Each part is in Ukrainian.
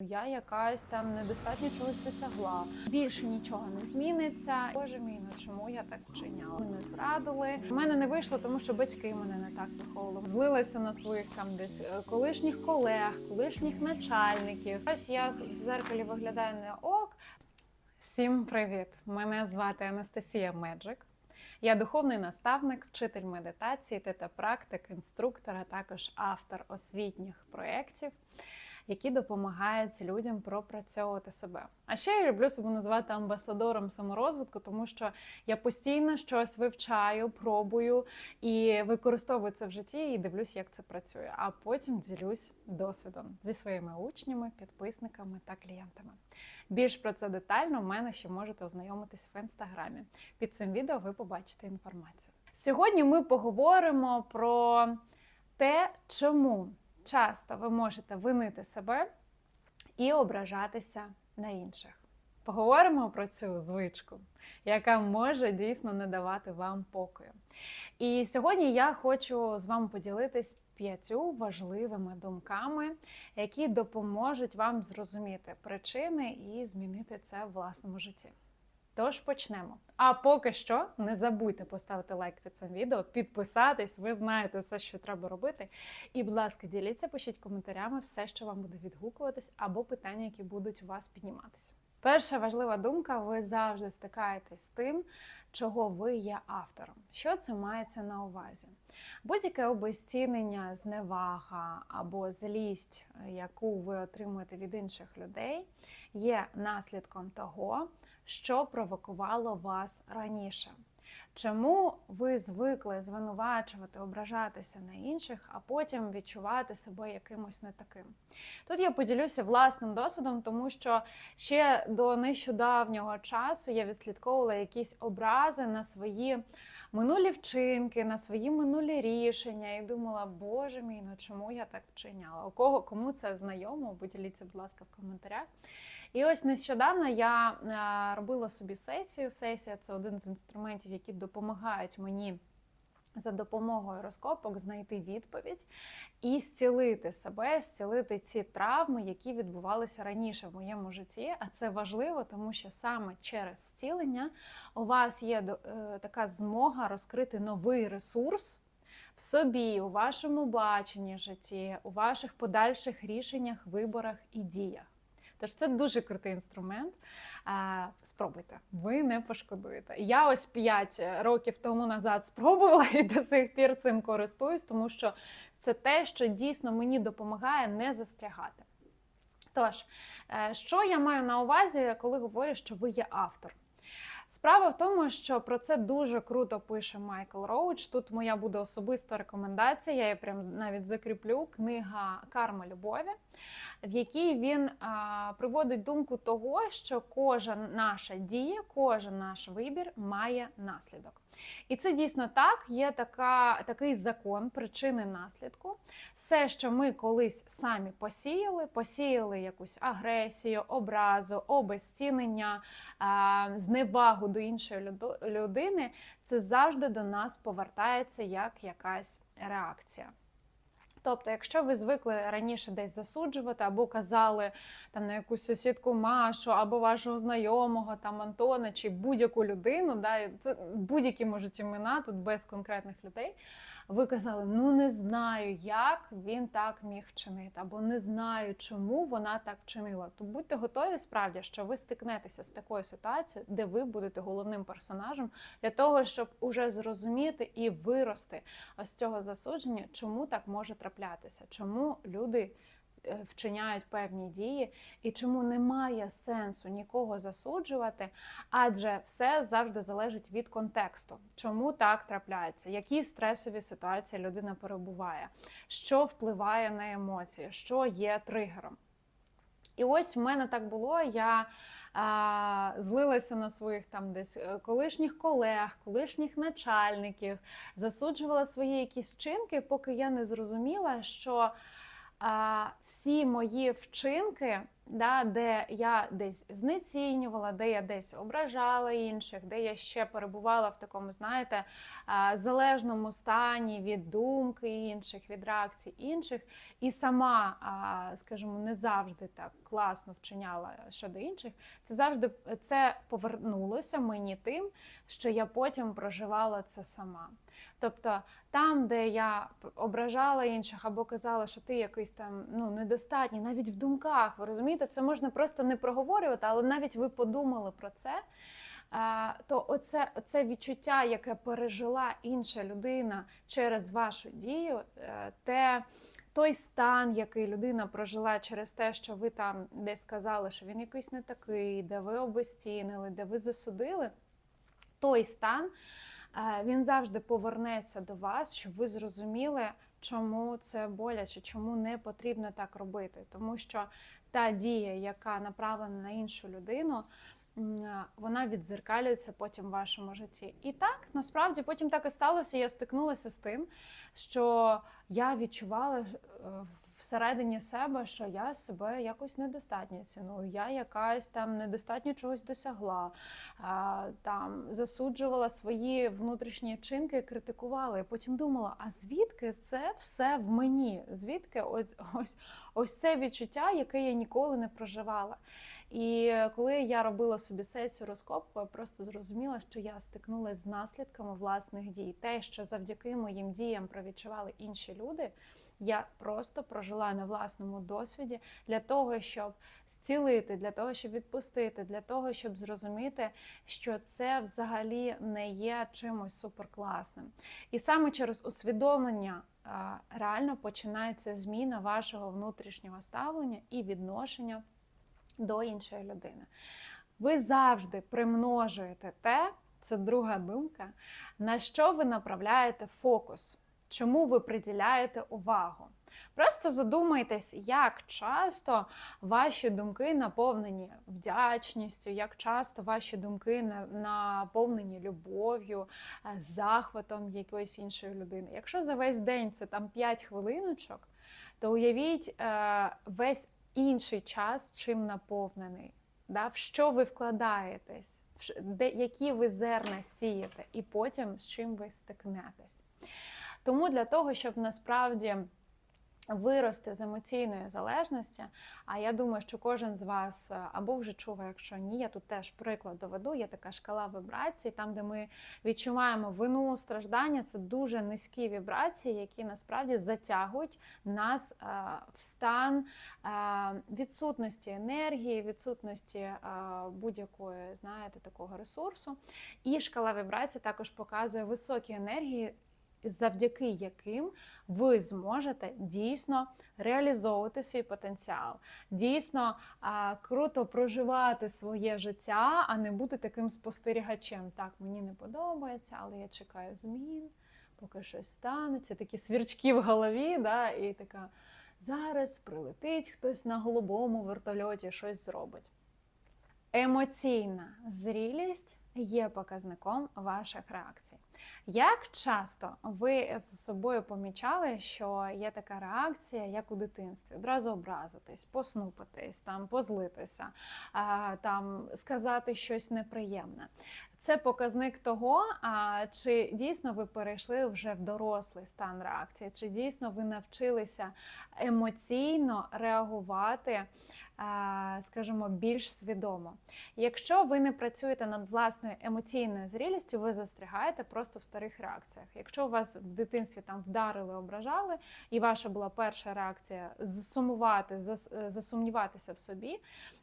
Я якась там недостатньо чогось досягла. Більше нічого не зміниться. Боже мій, ну чому я так вчиняла? Мене зрадили. У мене не вийшло, тому що батьки мене не так виховували. Злилася на своїх там десь е, колишніх колег, колишніх начальників. Ось я в зеркалі виглядаю не ок. Всім привіт! Мене звати Анастасія Меджик. Я духовний наставник, вчитель медитації, тета-практик, інструктор, а також автор освітніх проєктів, які допомагають людям пропрацьовувати себе. А ще я люблю себе називати амбасадором саморозвитку, тому що я постійно щось вивчаю, пробую і використовую це в житті, і дивлюсь, як це працює. А потім ділюсь досвідом зі своїми учнями, підписниками та клієнтами. Більш про це детально в мене ще можете ознайомитись в інстаграмі. Під цим відео ви побачите інформацію. Сьогодні ми поговоримо про те, чому часто ви можете винити себе і ображатися на інших. Поговоримо про цю звичку, яка може дійсно не давати вам покою. І сьогодні я хочу з вами поділитись п'ятью важливими думками, які допоможуть вам зрозуміти причини і змінити це в власному житті. Тож почнемо. А поки що не забудьте поставити лайк під цим відео, підписатись, ви знаєте все, що треба робити. І, будь ласка, діліться, пишіть коментарями все, що вам буде відгукуватись, або питання, які будуть у вас підніматися. Перша важлива думка: ви завжди стикаєтесь з тим, чого ви є автором. Що це мається на увазі? Будь-яке обезцінення, зневага або злість, яку ви отримуєте від інших людей, є наслідком того, що провокувало вас раніше. Чому ви звикли звинувачувати, ображатися на інших, а потім відчувати себе якимось не таким? Тут я поділюся власним досвідом, тому що ще до нещодавнього часу я відслідковувала якісь образи на свої минулі вчинки, на свої минулі рішення, і думала, боже мій, ну чому я так вчиняла? У кого кому це знайомо? Поділіться, будь ласка, в коментарях. І ось нещодавно я е, робила собі сесію. Сесія це один з інструментів, які допомагають мені. За допомогою розкопок знайти відповідь і зцілити себе, зцілити ці травми, які відбувалися раніше в моєму житті. А це важливо, тому що саме через зцілення у вас є е, така змога розкрити новий ресурс в собі, у вашому баченні житті, у ваших подальших рішеннях, виборах і діях. Тож це дуже крутий інструмент. Спробуйте, ви не пошкодуєте. Я ось 5 років тому назад спробувала і до сих пір цим користуюсь, тому що це те, що дійсно мені допомагає не застрягати. Тож, е, що я маю на увазі, коли говорю, що ви є автор? Справа в тому, що про це дуже круто пише Майкл Роуч. Тут моя буде особиста рекомендація. Я її прям навіть закріплю. Книга Карма любові, в якій він а, приводить думку того, що кожна наша дія, кожен наш вибір має наслідок. І це дійсно так. Є така, такий закон причини наслідку. Все, що ми колись самі посіяли, посіяли якусь агресію, образу, обезцінення, зневагу до іншої людини, це завжди до нас повертається як якась реакція. Тобто, якщо ви звикли раніше десь засуджувати, або казали там на якусь сусідку Машу, або вашого знайомого там Антона, чи будь-яку людину, да, це будь-які можуть імена тут без конкретних людей. Ви казали, ну не знаю, як він так міг вчинити, або не знаю, чому вона так вчинила. То будьте готові справді, що ви стикнетеся з такою ситуацією, де ви будете головним персонажем для того, щоб уже зрозуміти і вирости з цього засудження, чому так може траплятися, чому люди вчиняють певні дії, і чому немає сенсу нікого засуджувати, адже все завжди залежить від контексту, чому так трапляється, які стресові ситуації людина перебуває, що впливає на емоції, що є тригером. І ось в мене так було. Я а, злилася на своїх там десь е, колишніх колег, колишніх начальників, засуджувала свої якісь вчинки, поки я не зрозуміла, що всі мої вчинки да, де я десь знецінювала, де я десь ображала інших, де я ще перебувала в такому, знаєте, а, залежному стані від думки інших, від реакцій інших, і сама, а, скажімо, не завжди так класно вчиняла щодо інших, це завжди це повернулося мені тим, що я потім проживала це сама. Тобто там, де я ображала інших або казала, що ти якийсь там ну недостатній, навіть в думках, ви розумієте, це можна просто не проговорювати, але навіть ви подумали про це. То оце, оце відчуття, яке пережила інша людина через вашу дію, е, те той стан, який людина прожила через те, що ви там десь сказали, що він якийсь не такий, де ви обезцінили, де ви засудили, той стан він завжди повернеться до вас, щоб ви зрозуміли, чому це боляче, чому не потрібно так робити. Тому що та дія, яка направлена на іншу людину, е, вона відзеркалюється потім в вашому житті. І так, насправді, потім так і сталося. Я стикнулася з тим, що я відчувала е, всередині себе, що я себе якось недостатньо ціную. Я якась там недостатньо чогось досягла, там засуджувала свої внутрішні вчинки, критикувала. І потім думала: а звідки це все в мені? Звідки ось ось ось це відчуття, яке я ніколи не проживала. І коли я робила собі сесію розкопку, я просто зрозуміла, що я стикнулася з наслідками власних дій. Те, що завдяки моїм діям провідчували інші люди, я просто прожила на власному досвіді для того, щоб зцілити, для того, щоб відпустити, для того, щоб зрозуміти, що це взагалі не є чимось суперкласним. І саме через усвідомлення реально починається зміна вашого внутрішнього ставлення і відношення до іншої людини. Ви завжди примножуєте те, це друга думка, на що ви направляєте фокус, чому ви приділяєте увагу. Просто задумайтесь, як часто ваші думки наповнені вдячністю, як часто ваші думки наповнені любов'ю, е, захватом якоїсь іншої людини. Якщо за весь день це там 5 хвилиночок, то уявіть е, весь інший час чим наповнений, в що ви вкладаєтесь, які ви зерна сієте, і потім з чим ви стикнетесь. Тому для того, щоб насправді вирости з емоційної залежності, а я думаю, що кожен з вас е, або вже чув, якщо ні, я тут теж приклад доведу. Є така шкала вібрацій, там, де ми відчуваємо вину, страждання, це дуже низькі вібрації, які насправді затягують нас е, в стан е, відсутності енергії, відсутності будь-якої, знаєте, такого ресурсу. І шкала вібрацій також показує високі енергії, завдяки яким ви зможете дійсно реалізовувати свій потенціал, дійсно а, круто проживати своє життя, а не бути таким спостерігачем. Так, мені не подобається, але я чекаю змін, поки щось станеться. Такі свірчки в голові, да, і така зараз прилетить хтось на голубому вертольоті, щось зробить. Емоційна зрілість є показником ваших реакцій. Як часто ви з собою помічали, що є така реакція, як у дитинстві? Одразу образитись, поснупитись, там, позлитися, там, сказати щось неприємне. Це показник того, а, чи дійсно ви перейшли вже в дорослий стан реакції, чи дійсно ви навчилися емоційно реагувати скажімо, більш свідомо. Якщо ви не працюєте над власною емоційною зрілістю, ви застрягаєте просто в старих реакціях. Якщо вас в дитинстві там вдарили, ображали, і ваша була перша реакція засумувати, е, засумніватися в собі,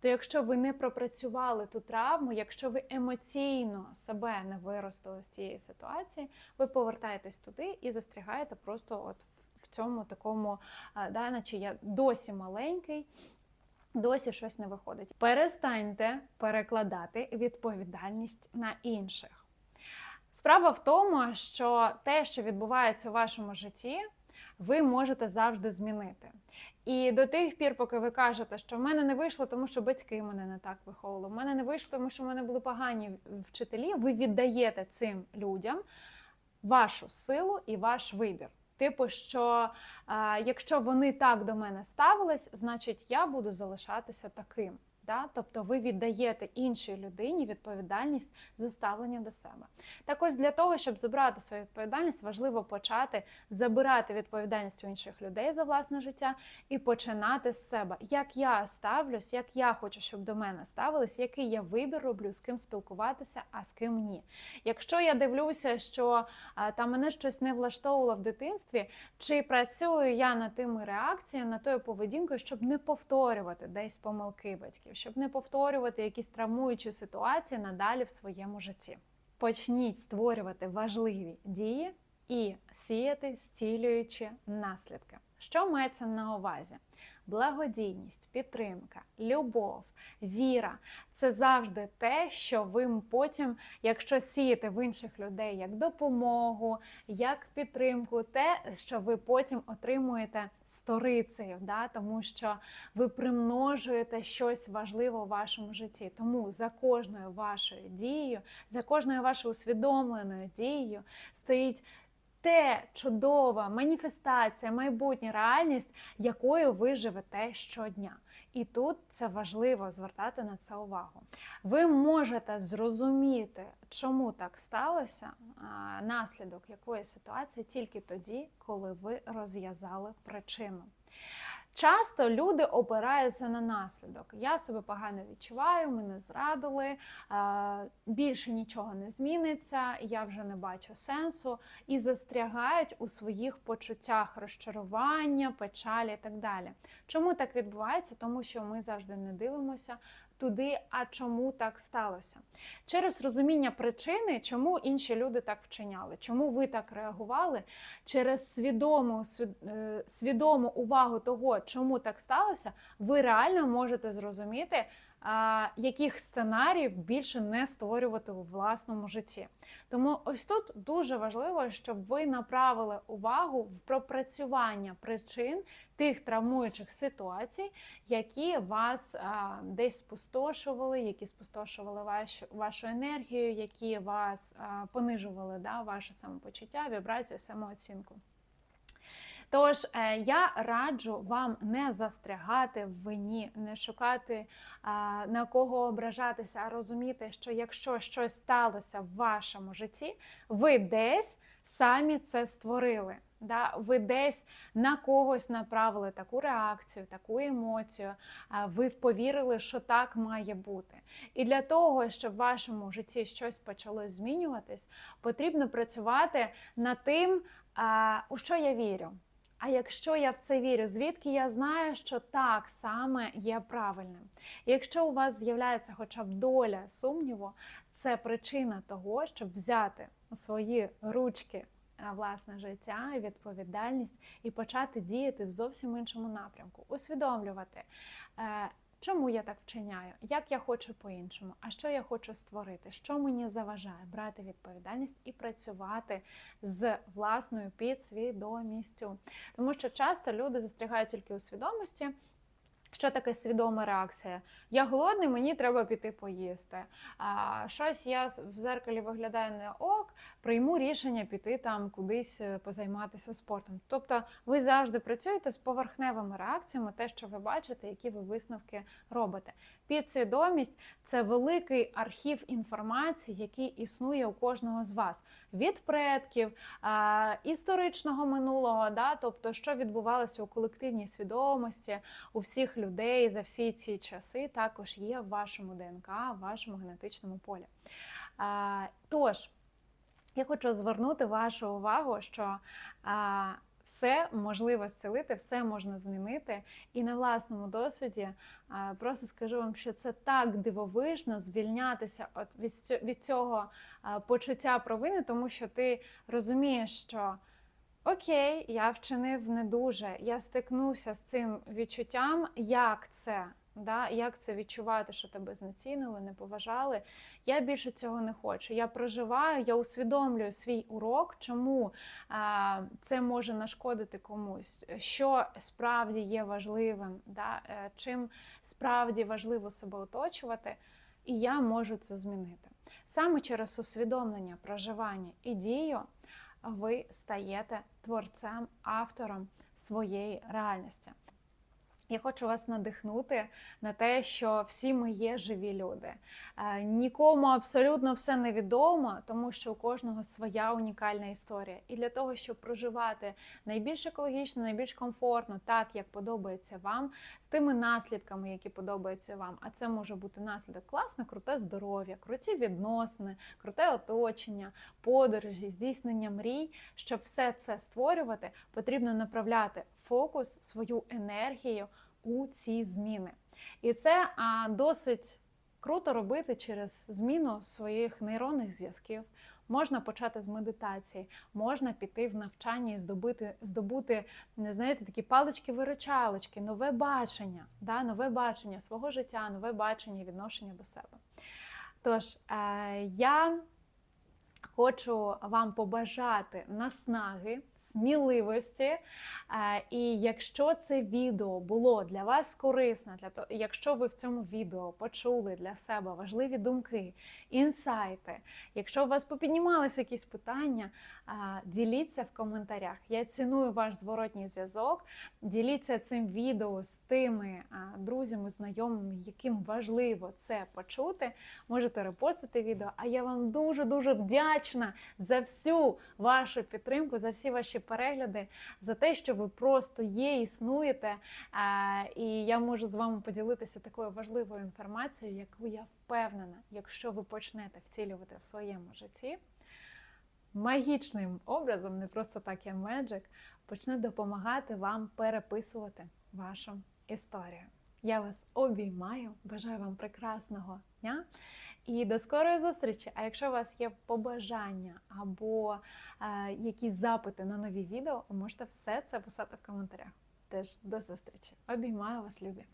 то якщо ви не пропрацювали ту травму, якщо ви емоційно себе не виростили з цієї ситуації, ви повертаєтесь туди і застрягаєте просто от в цьому такому, да, наче я досі маленький, досі щось не виходить. Перестаньте перекладати відповідальність на інших. Справа в тому, що те, що відбувається у вашому житті, ви можете завжди змінити. І до тих пір, поки ви кажете, що в мене не вийшло, тому що батьки мене не так виховували, в мене не вийшло, тому що в мене були погані вчителі, ви віддаєте цим людям вашу силу і ваш вибір. Типу, що а, якщо вони так до мене ставились, значить я буду залишатися таким. Да? Тобто ви віддаєте іншій людині відповідальність за ставлення до себе. Так ось для того, щоб забрати свою відповідальність, важливо почати забирати відповідальність у інших людей за власне життя і починати з себе. Як я ставлюсь, як я хочу, щоб до мене ставились, який я вибір роблю, з ким спілкуватися, а з ким ні. Якщо я дивлюся, що а, там мене щось не влаштовувало в дитинстві, чи працюю я над тими реакціями, над тою поведінкою, щоб не повторювати десь помилки батьків, щоб не повторювати якісь травмуючі ситуації надалі в своєму житті. Почніть створювати важливі дії і сіяти стілюючі наслідки. Що мається на увазі? Благодійність, підтримка, любов, віра це завжди те, що ви потім, якщо сієте в інших людей як допомогу, як підтримку, те, що ви потім отримуєте сторицею, да? тому що ви примножуєте щось важливе у вашому житті. Тому за кожною вашою дією, за кожною вашою усвідомленою дією стоїть те чудова маніфестація, майбутня реальність, якою ви живете щодня. І тут це важливо звертати на це увагу. Ви можете зрозуміти, чому так сталося, наслідок якої ситуації тільки тоді, коли ви розв'язали причину. Часто люди опираються на наслідок. Я себе погано відчуваю, мене зрадили, е, більше нічого не зміниться, я вже не бачу сенсу і застрягають у своїх почуттях розчарування, печалі і так далі. Чому так відбувається? Тому що ми завжди не дивимося туди, а чому так сталося. Через розуміння причини, чому інші люди так вчиняли, чому ви так реагували, через свідому, е, свідому увагу того, чому так сталося, ви реально можете зрозуміти, яких сценаріїв більше не створювати у власному житті. Тому ось тут дуже важливо, щоб ви направили увагу в пропрацювання причин тих травмуючих ситуацій, які вас а, десь спустошували, які спустошували вашу, вашу енергію, які вас а, понижували да, ваше самопочуття, вібрацію, самооцінку. Тож е, я раджу вам не застрягати в вині, не шукати на кого ображатися, а розуміти, що якщо щось сталося в вашому житті, ви десь самі це створили. Да? Ви десь на когось направили таку реакцію, таку емоцію, ви повірили, що так має бути. І для того, щоб в вашому житті щось почало змінюватись, потрібно працювати над тим, у що я вірю. А якщо я в це вірю, звідки я знаю, що так саме є правильним? Якщо у вас з'являється хоча б доля сумніву, це причина того, щоб взяти у свої ручки власне життя відповідальність і почати діяти в зовсім іншому напрямку, усвідомлювати. Чому я так вчиняю? Як я хочу по-іншому? А що я хочу створити? Що мені заважає брати відповідальність і працювати з власною підсвідомістю? Тому що часто люди застрягають тільки у свідомості. Що таке свідома реакція? Я голодний, мені треба піти поїсти. А, щось я в зеркалі виглядає не ок, прийму рішення піти там кудись е, позайматися спортом. Тобто ви завжди працюєте з поверхневими реакціями, те, що ви бачите, які ви висновки робите. Підсвідомість це великий архів інформації, який існує у кожного з вас від предків, а, історичного минулого, да? тобто, що відбувалося у колективній свідомості, у всіх людей за всі ці часи, також є в вашому ДНК, в вашому генетичному полі. Тож, я хочу звернути вашу увагу, що все можливо зцілити, все можна змінити. І на власному досвіді просто скажу вам, що це так дивовижно звільнятися від цього почуття провини, тому що ти розумієш, що. Окей, я вчинив не дуже. Я стикнувся з цим відчуттям, як це, да? як це відчувати, що тебе знецінили, не поважали. Я більше цього не хочу. Я проживаю, я усвідомлюю свій урок, чому а, це може нашкодити комусь, що справді є важливим, да? е, чим справді важливо себе оточувати, і я можу це змінити. Саме через усвідомлення, проживання і дію ви стаєте творцем, автором своєї реальності. Я хочу вас надихнути на те, що всі ми є живі люди. Е, Нікому абсолютно все невідомо, тому що у кожного своя унікальна історія. І для того, щоб проживати найбільш екологічно, найбільш комфортно, так як подобається вам, з тими наслідками, які подобаються вам. А це може бути наслідок класне, круте здоров'я, круті відносини, круте оточення, подорожі, здійснення мрій. Щоб все це створювати, потрібно направляти фокус, свою енергію у ці зміни. І це а, досить круто робити через зміну своїх нейронних зв'язків. Можна почати з медитації, можна піти в навчання і здобути, здобути не знаєте, такі палички-виручалочки, нове бачення, да, нове бачення свого життя, нове бачення відношення до себе. Тож, е, я хочу вам побажати наснаги, сміливості. Е, І якщо це відео було для вас корисне, для того, якщо ви в цьому відео почули для себе важливі думки, інсайти, якщо у вас попіднімалися якісь питання, е, діліться в коментарях. Я ціную ваш зворотній зв'язок. Діліться цим відео з тими е, друзями, знайомими, яким важливо це почути. Можете репостити відео. А я вам дуже дуже вдячна за всю вашу підтримку, за всі ваші перегляди, за те, що ви просто є, існуєте. І я можу з вами поділитися такою важливою інформацією, яку я впевнена, якщо ви почнете втілювати в своєму житті. Магічним образом, не просто так я Magic, почне допомагати вам переписувати вашу історію. Я вас обіймаю, бажаю вам прекрасного дня і до скорої зустрічі. А якщо у вас є побажання або е, якісь запити на нові відео, ви можете все це писати в коментарях. Теж до зустрічі. Обіймаю вас, любі!